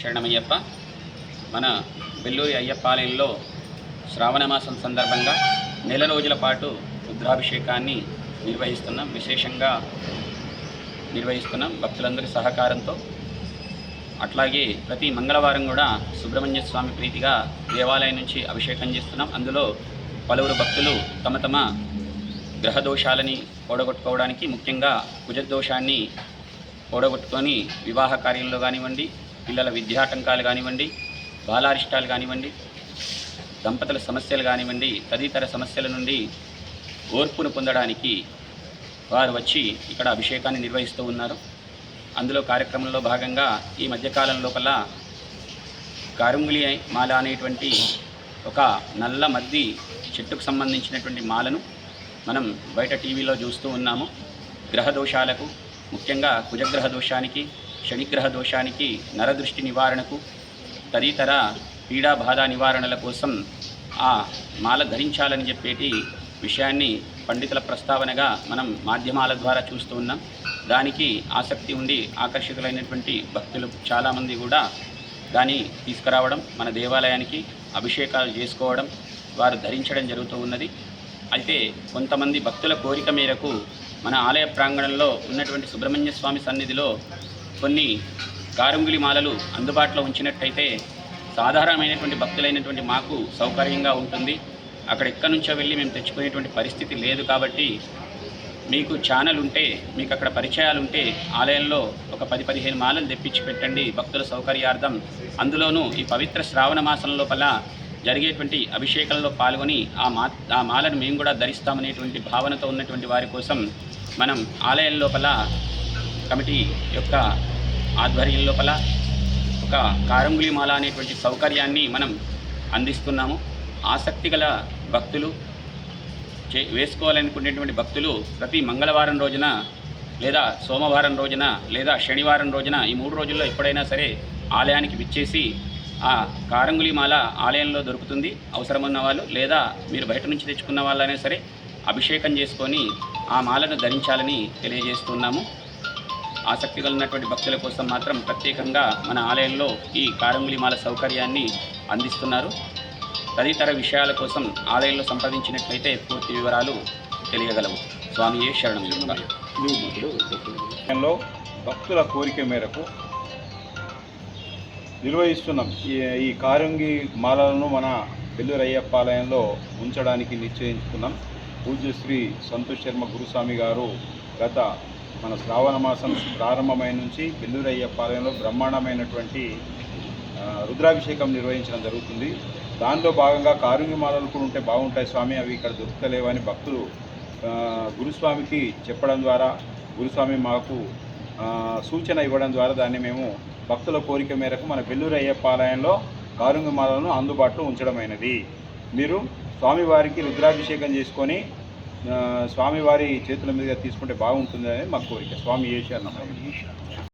శరణమయ్యప్ప. మన బెల్లూరి అయ్యప్పాలయంలో శ్రావణమాసం సందర్భంగా నెల రోజుల పాటు రుద్రాభిషేకాన్ని నిర్వహిస్తున్నాం. విశేషంగా నిర్వహిస్తున్నాం భక్తులందరి సహకారంతో. అట్లాగే ప్రతి మంగళవారం కూడా సుబ్రహ్మణ్య స్వామి ప్రీతిగా దేవాలయం నుంచి అభిషేకం చేస్తున్నాం. అందులో పలువురు భక్తులు తమ తమ గ్రహదోషాలని ఓడగొట్టుకోవడానికి ముఖ్యంగా కుజదోషాన్ని ఓడగొట్టుకొని వివాహ కార్యంలో కానివ్వండి పిల్లల విద్యాటంకాలు కానివ్వండి బాలారిష్టాలు కానివ్వండి దంపతుల సమస్యలు కానివ్వండి తదితర సమస్యల నుండి ఓర్పును పొందడానికి వారు వచ్చి ఇక్కడ అభిషేకాన్ని నిర్వహిస్తూ ఉన్నారు. అందులో కార్యక్రమంలో భాగంగా ఈ మధ్యకాలం లోపల కారుంగులి మాల అనేటువంటి ఒక నల్ల మద్ది చెట్టుకు సంబంధించినటువంటి మాలను మనం బయట టీవీలో చూస్తూ ఉన్నాము. గ్రహ దోషాలకు ముఖ్యంగా కుజగ్రహ దోషానికి శనిగ్రహ దోషానికి నరదృష్టి నివారణకు తదితర పీడా బాధ నివారణల కోసం ఆ మాల ధరించాలని చెప్పేటి విషయాన్ని పండితుల ప్రస్తావనగా మనం మాధ్యమాల ద్వారా చూస్తూ ఉన్నాం. దానికి ఆసక్తి ఉండి ఆకర్షితులైనటువంటి భక్తులు చాలామంది కూడా దాన్ని తీసుకురావడం మన దేవాలయానికి అభిషేకాలు చేసుకోవడం వారు ధరించడం జరుగుతూ ఉన్నది. అయితే కొంతమంది భక్తుల కోరిక మేరకు మన ఆలయ ప్రాంగణంలో ఉన్నటువంటి సుబ్రహ్మణ్య స్వామి సన్నిధిలో కొన్ని గారంగులి మాలలు అందుబాటులో ఉంచినట్టయితే సాధారణమైనటువంటి భక్తులైనటువంటి మాకు సౌకర్యంగా ఉంటుంది. అక్కడ ఎక్కడి నుంచో వెళ్ళి మేము తెచ్చుకునేటువంటి పరిస్థితి లేదు కాబట్టి మీకు ఛానల్ ఉంటే మీకు అక్కడ పరిచయాలు ఉంటే ఆలయంలో ఒక పది పదిహేను మాలలు తెప్పించి పెట్టండి భక్తుల సౌకర్యార్థం. అందులోనూ ఈ పవిత్ర శ్రావణ మాసం లోపల జరిగేటువంటి అభిషేకంలో పాల్గొని ఆ మా ఆ మాలను మేము కూడా ధరిస్తామనేటువంటి భావనతో ఉన్నటువంటి వారి కోసం మనం ఆలయం లోపల కమిటీ యొక్క ఆధ్వర్యం లోపల ఒక కారంగులిమాల అనేటువంటి సౌకర్యాన్ని మనం అందిస్తున్నాము. ఆసక్తి గల భక్తులు చే వేసుకోవాలనుకునేటువంటి భక్తులు ప్రతి మంగళవారం రోజున లేదా సోమవారం రోజున లేదా శనివారం రోజున ఈ మూడు రోజుల్లో ఎప్పుడైనా సరే ఆలయానికి విచ్చేసి ఆ కారంగులిమాల ఆలయంలో దొరుకుతుంది. అవసరమున్న వాళ్ళు లేదా మీరు బయట నుంచి తెచ్చుకున్న వాళ్ళైనా సరే అభిషేకం చేసుకొని ఆ మాలను ధరించాలని తెలియజేస్తున్నాము. ఆసక్తి కలిగినటువంటి భక్తుల కోసం మాత్రం ప్రత్యేకంగా మన ఆలయంలో ఈ కారంగులి మాల సౌకర్యాన్ని అందిస్తున్నారు. తదితర విషయాల కోసం ఆలయంలో సంప్రదించినట్లయితే పూర్తి వివరాలు తెలియగలవు. స్వామియే శరణం లో భక్తుల కోరిక మేరకు నిర్వహిస్తున్నాం. ఈ ఈ కారంగి మాలలను మన పెళ్ళూరు ఆలయంలో ఉంచడానికి నిశ్చయించుకున్నాం. పూజ్యశ్రీ సంతోష్ శర్మ గురుస్వామి గారు గత మన శ్రావణ మాసం ప్రారంభమైన నుంచి పెళ్ళూరు బ్రహ్మాండమైనటువంటి రుద్రాభిషేకం నిర్వహించడం జరుగుతుంది. దానిలో భాగంగా కారుంగి మాలలు కూడా ఉంటే బాగుంటాయి స్వామి అవి ఇక్కడ దొరుకుతలేవని భక్తులు గురుస్వామికి చెప్పడం ద్వారా గురుస్వామి మాకు సూచన ఇవ్వడం ద్వారా దాన్ని మేము భక్తుల కోరిక మేరకు మన బెల్లూరు పాలయంలో ఆలయంలో కారుంగి అందుబాటులో ఉంచడమైనది. మీరు స్వామివారికి రుద్రాభిషేకం చేసుకొని స్వామివారి చేతుల మీదుగా తీసుకుంటే బాగుంటుందని మా కోరిక. స్వామి చేశారు శరణం